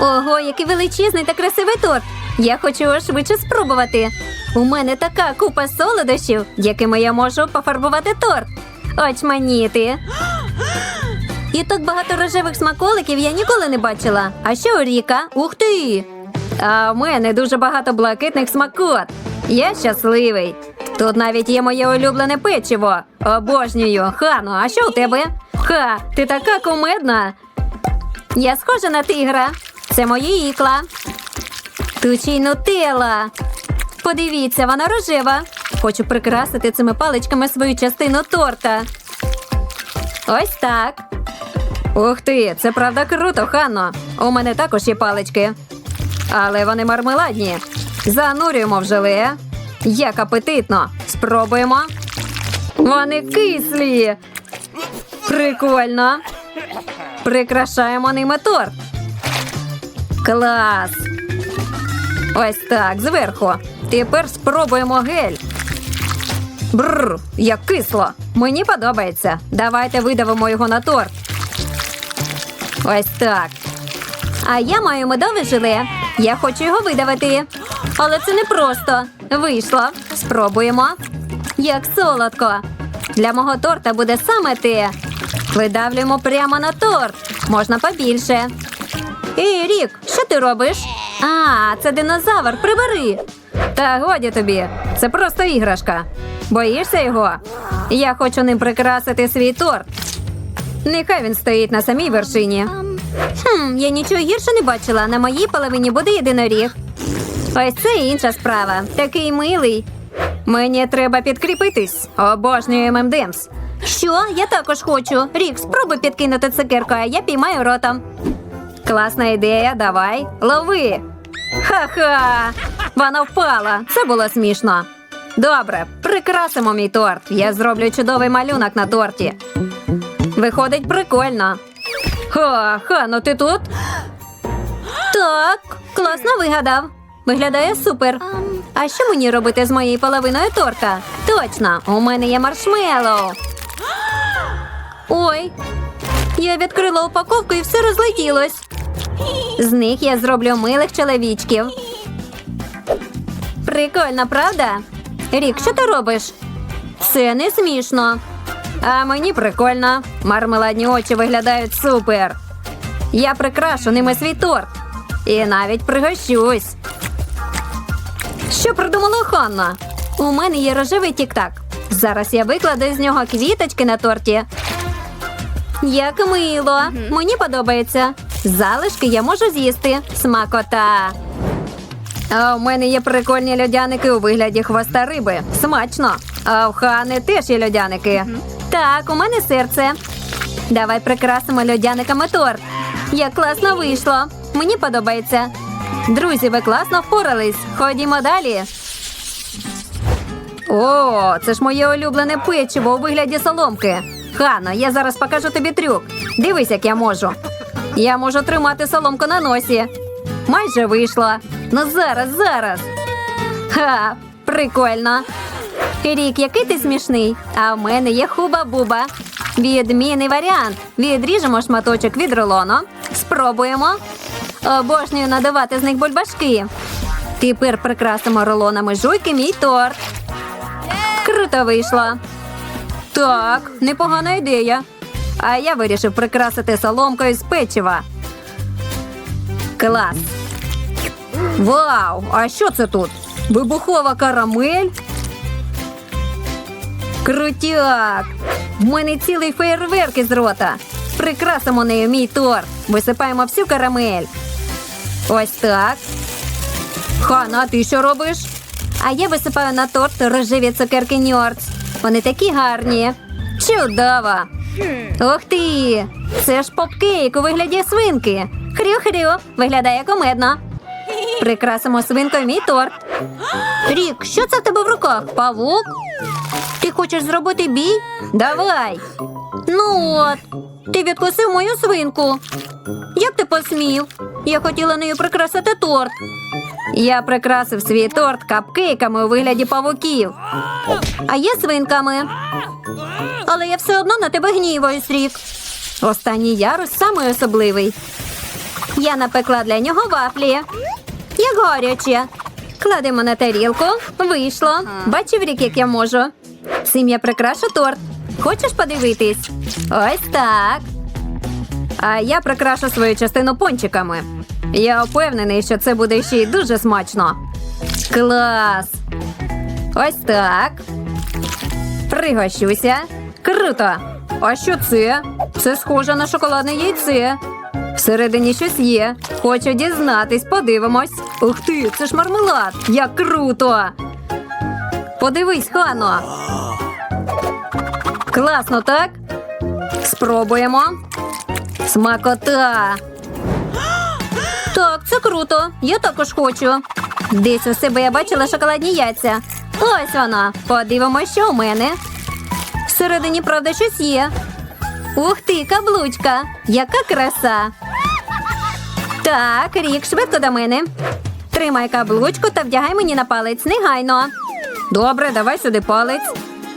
Ого, який величезний та красивий торт. Я хочу його швидше спробувати. У мене така купа солодощів, якими я можу пофарбувати торт. Очманіти. І так багато рожевих смаколиків я ніколи не бачила. А що у Ріка? Ух ти! А в мене дуже багато блакитних смакот. Я щасливий. Тут навіть є моє улюблене печиво. Обожнюю. Хану, а що у тебе? Ха, ти така кумедна. Я схожа на тигра. Це мої ікла. Тут ще. Подивіться, вона рожева. Хочу прикрасити цими паличками свою частину торта. Ось так. Ух ти, це правда круто, Ханно. У мене також є палички. Але вони мармеладні. Занурюємо в желе. Як апетитно. Спробуємо. Вони кислі. Прикольно. Прикрашаємо ними торт. Клас. Ось так, зверху. Тепер спробуємо гель. Бррр, як кисло. Мені подобається. Давайте видавимо його на торт. Ось так. А я маю медове желе. Я хочу його видавити. Але це не просто. Вийшло. Спробуємо. Як солодко. Для мого торта буде саме те. Видавлюємо прямо на торт. Можна побільше. Ей, Рік, ти робиш? А, це динозавр, прибери. Та годі тобі. Це просто іграшка. Боїшся його? Я хочу ним прикрасити свій торт. Нехай він стоїть на самій вершині. Хм, я нічого гірше не бачила. На моїй половині буде єдиноріг. Ось це інша справа. Такий милий. Мені треба підкріпитись. Обожнюю ММДМС. Що? Я також хочу. Рік, спробуй підкинути цукерку, а я піймаю ротом. Класна ідея, давай. Лови. Ха-ха. Вона впала. Це було смішно. Добре, прикрасимо мій торт. Я зроблю чудовий малюнок на торті. Виходить прикольно. Ха, ха, ну ти тут? Так, класно вигадав. Виглядає супер. А що мені робити з моєю половиною торта? Точно, у мене є маршмеллоу. Ой, я відкрила упаковку і все розлетілось. З них я зроблю милих чоловічків. Прикольно, правда? Рік, що ти робиш? Це не смішно. А мені прикольно. Мармеладні очі виглядають супер. Я прикрашу ними свій торт. І навіть пригощусь. Що придумала Ханна? У мене є рожевий тік-так. Зараз я викладу з нього квіточки на торті. Як мило. Мені подобається. Залишки я можу з'їсти. Смакота. А у мене є прикольні льодяники у вигляді хвоста риби. Смачно. А в Хани теж є льодяники. Так, у мене серце. Давай прикрасимо льодяниками торт. Як класно вийшло. Мені подобається. Друзі, ви класно впорались. Ходімо далі. О, це ж моє улюблене печиво у вигляді соломки. Хано, я зараз покажу тобі трюк. Дивись, як я можу. Я можу тримати соломку на носі. Майже вийшла. Ну зараз, зараз. Ха, прикольно. Рік, який ти смішний. А в мене є хуба-буба. Відмінний варіант. Відріжемо шматочок від рулону. Спробуємо. Обожнюю надавати з них бульбашки. Тепер прикрасимо рулонами жуйки мій торт. Круто вийшло. Так, непогана ідея. А я вирішив прикрасити соломкою з печива. Клас. Вау! А що це тут? Вибухова карамель? Крутяк! В мене цілий фейерверк із рота. Прикрасимо нею мій торт. Висипаємо всю карамель. Ось так. Хана, ти що робиш? А я висипаю на торт рожеві цукерки Ньордс. Вони такі гарні. Чудово! Ух ти! Це ж попкейк у вигляді свинки. Хрю-хрю, виглядає комедно. Прикрасимо свинкою мій торт. Рік, що це в тебе в руках? Павук? Ти хочеш зробити бій? Давай. Ну от, ти відкусив мою свинку. Як ти посмів? Я хотіла нею прикрасити торт. Я прикрасив свій торт капкейками у вигляді павуків. А є свинками. Але я все одно на тебе гніваюсь, Рік. Останній ярус самий особливий. Я напекла для нього вафлі. Як гаряче. Кладемо на тарілку. Вийшло. Бачив рік, як я можу. Цим я прикрашу торт. Хочеш подивитись? Ось так. А я прикрашу свою частину пончиками. Я впевнений, що це буде ще й дуже смачно. Клас! Ось так. Пригощуся. Круто! А що це? Це схоже на шоколадне яйце. Всередині щось є. Хочу дізнатись, подивимось. Ух ти, це ж мармелад! Як круто! Подивись, Хано. Класно, так? Спробуємо. Смакота. Так, це круто. Я також хочу. Десь у себе я бачила шоколадні яйця. Ось вона. Подивимось, що у мене. Всередині, правда, щось є. Ух ти, каблучка! Яка краса! Так, рік, швидко до мене. Тримай каблучку та вдягай мені на палець негайно. Добре, давай сюди палець.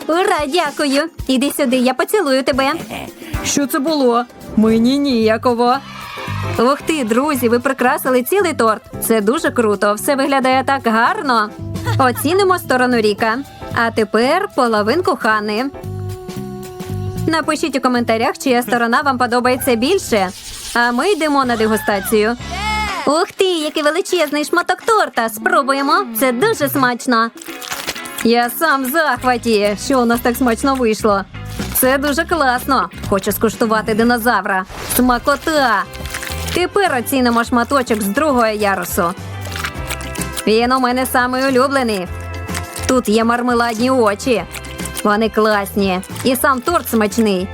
Ура, дякую. Іди сюди, я поцілую тебе. Що це було? Мені ніяково. Ух ти, друзі, ви прикрасили цілий торт. Це дуже круто. Все виглядає так гарно. Оцінимо сторону Ріка. А тепер половинку Хани. Напишіть у коментарях, чия сторона вам подобається більше. А ми йдемо на дегустацію. Ух ти, який величезний шматок торта! Спробуємо. Це дуже смачно. Я сам в захваті, що у нас так смачно вийшло. Це дуже класно. Хочу скуштувати динозавра. Смакота. Тепер оцінимо шматочок з другого ярусу. Він у мене самий улюблений. Тут є мармеладні очі. Вони класні. І сам торт смачний.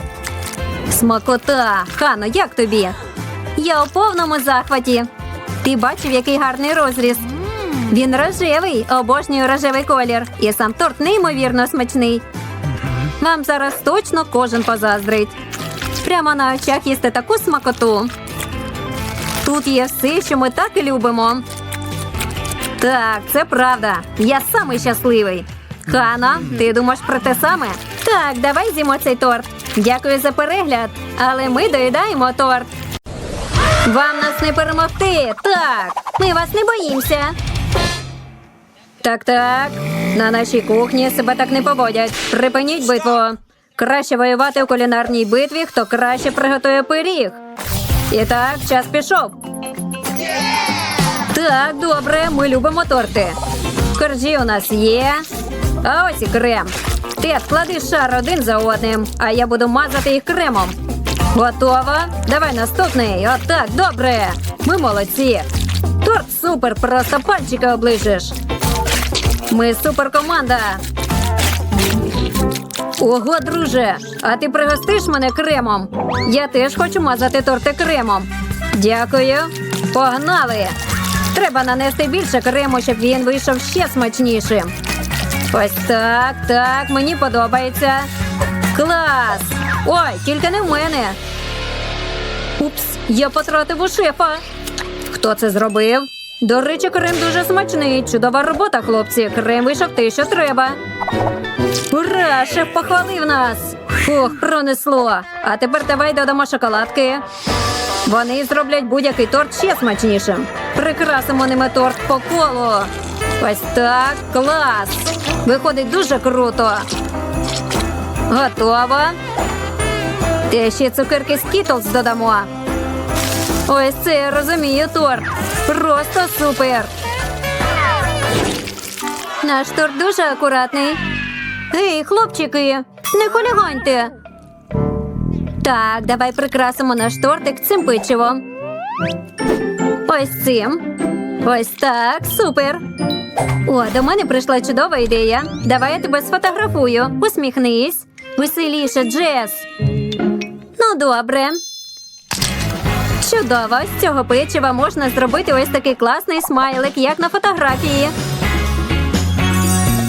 Смакота. Хано, як тобі? Я у повному захваті. Ти бачив, який гарний розріз. Він рожевий, обожнюю рожевий колір. І сам торт неймовірно смачний. Вам зараз точно кожен позаздрить. Прямо на очах їсти таку смакоту. Тут є все, що ми так і любимо. Так, це правда. Я самий щасливий. Хана, ти думаєш про те саме? Так, давай з'їмо цей торт. Дякую за перегляд, але ми доїдаємо торт. Вам нас не перемогти. Так, ми вас не боїмося. Так, так. На нашій кухні себе так не поводять. Припиніть битву. Краще воювати у кулінарній битві, хто краще приготує пиріг. І так, час пішов. Так, добре, ми любимо торти. Коржі у нас є. А ось і крем. Ти склади шар один за одним, а я буду мазати їх кремом. Готово? Давай наступний. Отак, добре. Ми молодці. Торт супер, просто пальчики оближеш. Ми супер команда. Ого, друже, а ти пригостиш мене кремом? Я теж хочу мазати торти кремом. Дякую. Погнали! Треба нанести більше крему, щоб він вийшов ще смачнішим. Ось так, так, мені подобається. Клас! Ой, тільки не в мене. Упс, я потратив у шефа. Хто це зробив? До речі, крем дуже смачний. Чудова робота, хлопці. Крем вийшов те, що треба. Ура! Шеф похвалив нас! Фух, пронесло. А тепер давай додамо шоколадки. Вони зроблять будь-який торт ще смачнішим. Прикрасимо ними торт по колу. Ось так, клас. Виходить дуже круто. Готово. Те ще цукерки Skittles додамо. Ось це я розумію торт. Просто супер. Наш торт дуже акуратний. Ей, хлопчики, не хуліганьте. Так, давай прикрасимо наш тортик цим печивом. Ось цим. Ось так, супер. О, до мене прийшла чудова ідея. Давай я тебе сфотографую. Усміхнись. Веселіше, Джес. Ну, добре. Чудово, з цього печива можна зробити ось такий класний смайлик, як на фотографії.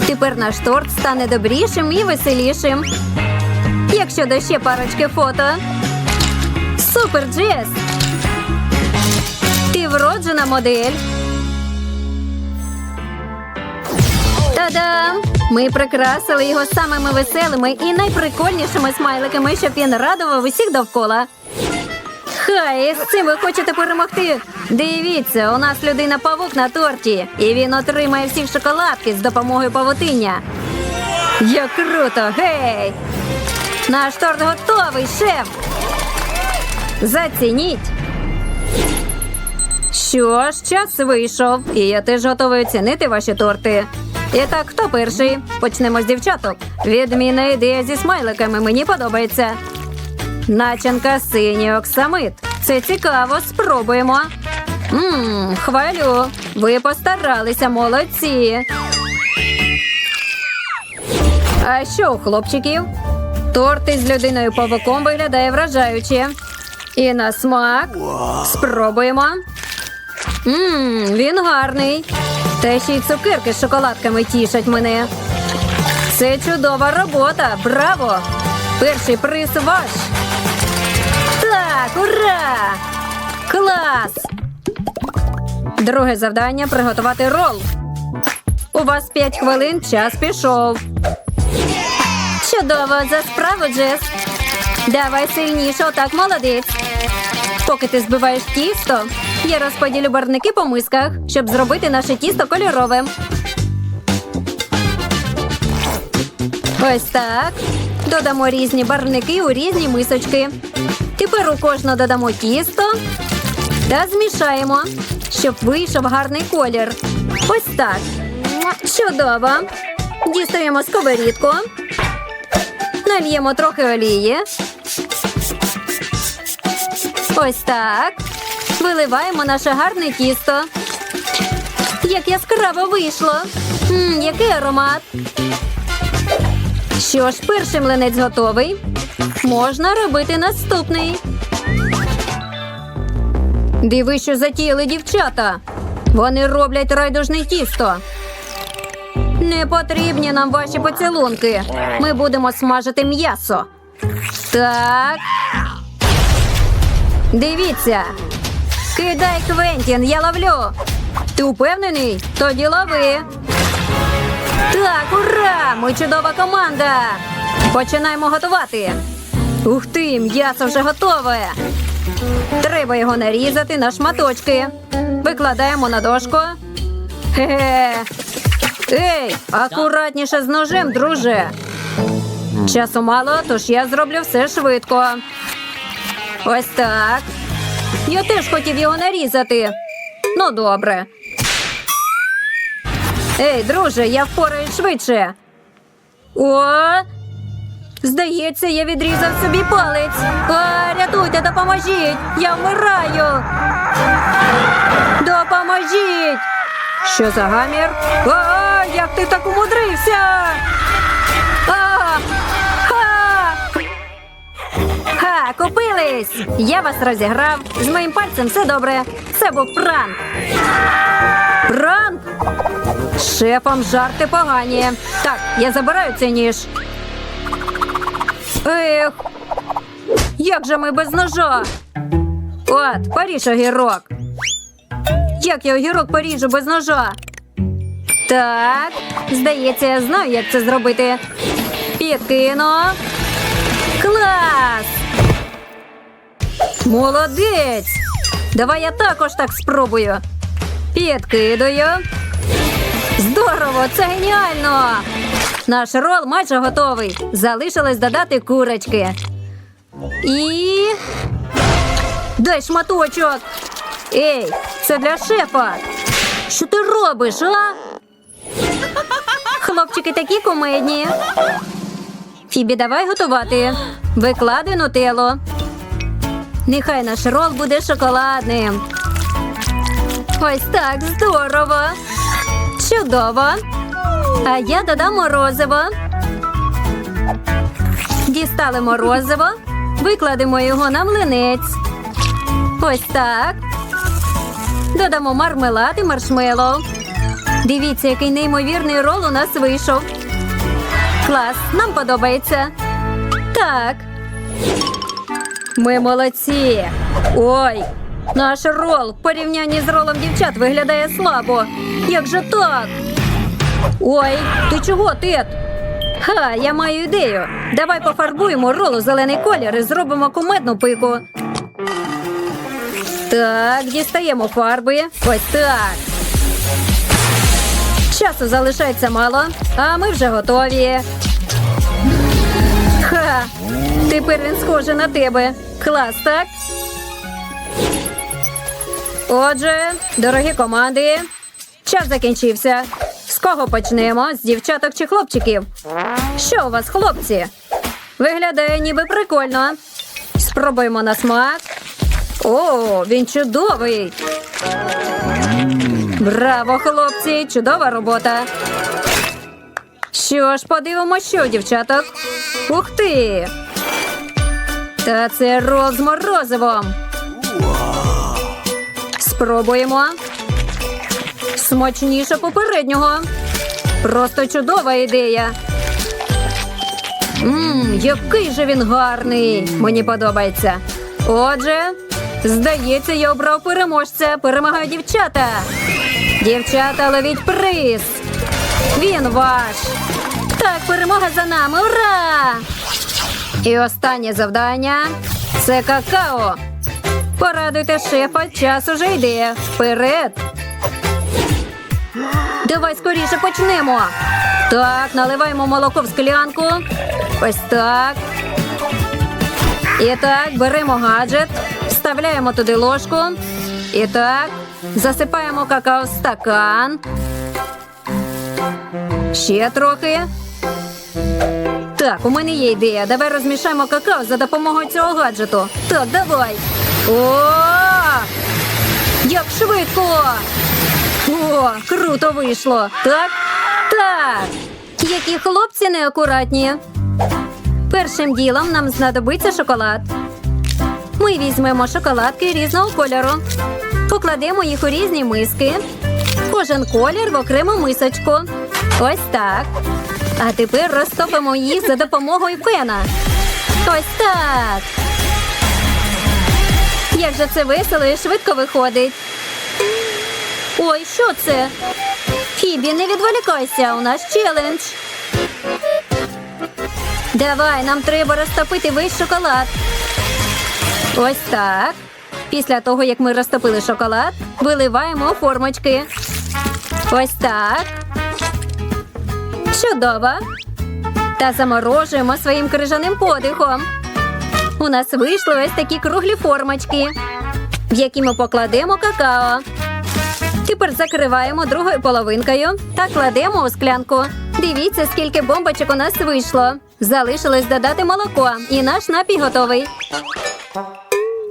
Тепер наш торт стане добрішим і веселішим. Як щодо ще парочки фото. Супер, Джес! Ти вроджена модель. Та-дам! Ми прикрасили його самими веселими і найприкольнішими смайликами, щоб він радував усіх довкола. Хай, з цим ви хочете перемогти. Дивіться, у нас людина павук на торті, і він отримає всі шоколадки з допомогою павутиння. Як круто! Гей! Наш торт готовий, шеф! Зацініть! Що ж, час вийшов, і я теж готовий оцінити ваші торти. І так, хто перший? Почнемо з дівчаток. Відмінна ідея зі смайликами мені подобається. Начинка синій оксамит. Це цікаво, спробуємо. Ммм, хвалю. Ви постаралися, молодці. А що у хлопчиків? Торт із людиною павуком виглядає вражаюче. І на смак. Спробуємо. Ммм, він гарний. Та ще й цукерки з шоколадками тішать мене. Це чудова робота. Браво! Перший приз ваш. Так, ура! Клас! Друге завдання приготувати рол. У вас 5 хвилин, час пішов. Чудово, за справу, Джес. Давай сильніше, отак молодець. Поки ти збиваєш тісто, я розподілю барники по мисках, щоб зробити наше тісто кольоровим. Ось так. Додамо різні барвники у різні мисочки. Тепер у кожну додамо тісто та змішаємо, щоб вийшов гарний колір. Ось так. Чудово. Дістаємо сковорідку. Нальємо трохи олії. Ось так. Виливаємо наше гарне тісто. Як яскраво вийшло. Мм, який аромат. Що ж, перший млинець готовий. Можна робити наступний. Диви, що затіяли дівчата. Вони роблять райдужне тісто. Не потрібні нам ваші поцілунки. Ми будемо смажити м'ясо. Так. Дивіться. Кидай Квентін, я ловлю. Ти упевнений? Тоді лови. Так, ура! Ми чудова команда. Починаємо готувати. Ух ти, м'ясо вже готове. Треба його нарізати на шматочки. Викладаємо на дошку. Хе-хе. Ей, акуратніше з ножем, друже. Часу мало, тож я зроблю все швидко. Ось так. Я теж хотів його нарізати. Ну, добре. Ей, друже, я впораюсь швидше. О! Здається, я відрізав собі палець. А, рятуйте, допоможіть! Я вмираю. Допоможіть! Що за гамір? А, як ти так умудрився? А! Ха, купились! Я вас розіграв. З моїм пальцем все добре. Це був пранк. Пранк? З Шефом жарти погані. Так, я забираю цей ніж. Ех, як же ми без ножа? От, поріж огірок. Як я огірок поріжу без ножа? Так, здається, я знаю, як це зробити. Підкину. Клас! Молодець! Давай я також так спробую. Підкидаю. Здорово, це геніально! Наш рол майже готовий. Залишилось додати курочки. І. Дай шматочок. Ей, це для шефа. Що ти робиш, а? Хлопчики такі кумедні. Фібі, давай готувати. Виклади нутелло. Нехай наш рол буде шоколадним. Ось так здорово. Чудово. А я додам морозиво. Дістали морозиво, викладемо його на млинець. Ось так. Додамо мармелад і маршмеллоу. Дивіться, який неймовірний рол у нас вийшов. Клас, нам подобається. Так. Ми молодці. Ой, наш рол в порівнянні з ролом дівчат виглядає слабо. Як же так? Ой, ти чого, Тед? Ха, я маю ідею. Давай пофарбуємо рол зелений колір і зробимо кумедну пику. Так, дістаємо фарби. Ось так. Часу залишається мало, а ми вже готові. Ха! Тепер він схожий на тебе. Клас, так? Отже, дорогі команди, час закінчився. З кого почнемо? З дівчаток чи хлопчиків? Що у вас, хлопці? Виглядає ніби прикольно. Спробуємо на смак. О, він чудовий. Браво, хлопці! Чудова робота. Що ж, подивимося, що, дівчаток. Ух ти! Та це рол з морозивом. Спробуємо. Смачніше попереднього. Просто чудова ідея. Мм, який же він гарний. Мені подобається. Отже, здається, я обрав переможця. Перемагають дівчата. Дівчата, ловіть приз. Він ваш. Так, перемога за нами. Ура! І останнє завдання це какао. Порадуйте шефа, час уже йде. Вперед. Давай скоріше почнемо. Так, наливаємо молоко в склянку. Ось так. І так, беремо гаджет, вставляємо туди ложку. І так, засипаємо какао в стакан. Ще трохи. Так, у мене є ідея. Давай розмішаємо какао за допомогою цього гаджету. Так, давай. О! Як швидко! О, круто вийшло. Так? Так. Які хлопці неакуратні. Першим ділом нам знадобиться шоколад. Ми візьмемо шоколадки різного кольору, покладемо їх у різні миски. Кожен колір в окрему мисочку. Ось так. А тепер розтопимо їх за допомогою пена. Ось так. Як же це весело і швидко виходить. Ой, що це? Фібі, не відволікайся, у нас челендж. Давай, нам треба розтопити весь шоколад. Ось так. Після того, як ми розтопили шоколад, виливаємо формочки. Ось так. Чудово. Та заморожуємо своїм крижаним подихом. У нас вийшли ось такі круглі формочки, в які ми покладемо какао. Тепер закриваємо другою половинкою та кладемо у склянку. Дивіться, скільки бомбочок у нас вийшло. Залишилось додати молоко, і наш напій готовий.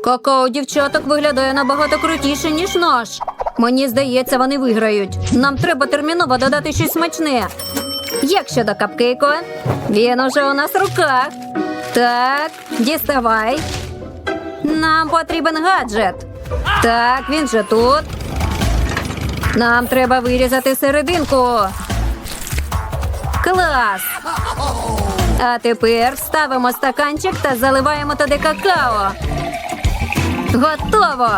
Какао дівчаток виглядає набагато крутіше, ніж наш. Мені здається, вони виграють. Нам треба терміново додати щось смачне. Як щодо капкейку? Він уже у нас в руках. Так, діставай. Нам потрібен гаджет. Так, він же тут. Нам треба вирізати серединку. Клас! А тепер ставимо стаканчик та заливаємо туди какао. Готово!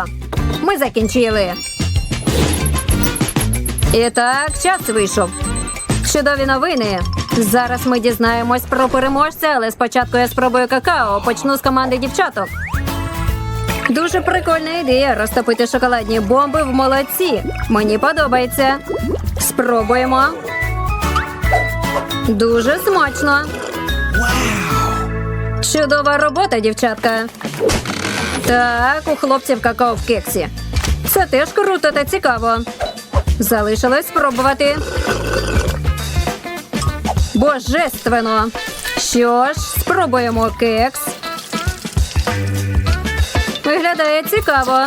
Ми закінчили. І так, час вийшов. Чудові новини. Зараз ми дізнаємось про переможця, але спочатку я спробую какао. Почну з команди дівчаток. Дуже прикольна ідея розтопити шоколадні бомби в молоці. Мені подобається. Спробуємо. Дуже смачно. Чудова робота, дівчатка. Так, у хлопців какао в кексі. Це теж круто та цікаво. Залишилось спробувати. Божественно. Що ж, спробуємо кекс. Виглядає цікаво.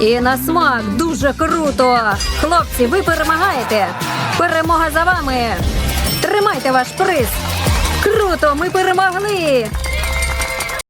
І на смак дуже круто. Хлопці, ви перемагаєте. Перемога за вами. Тримайте ваш приз. Круто, ми перемогли.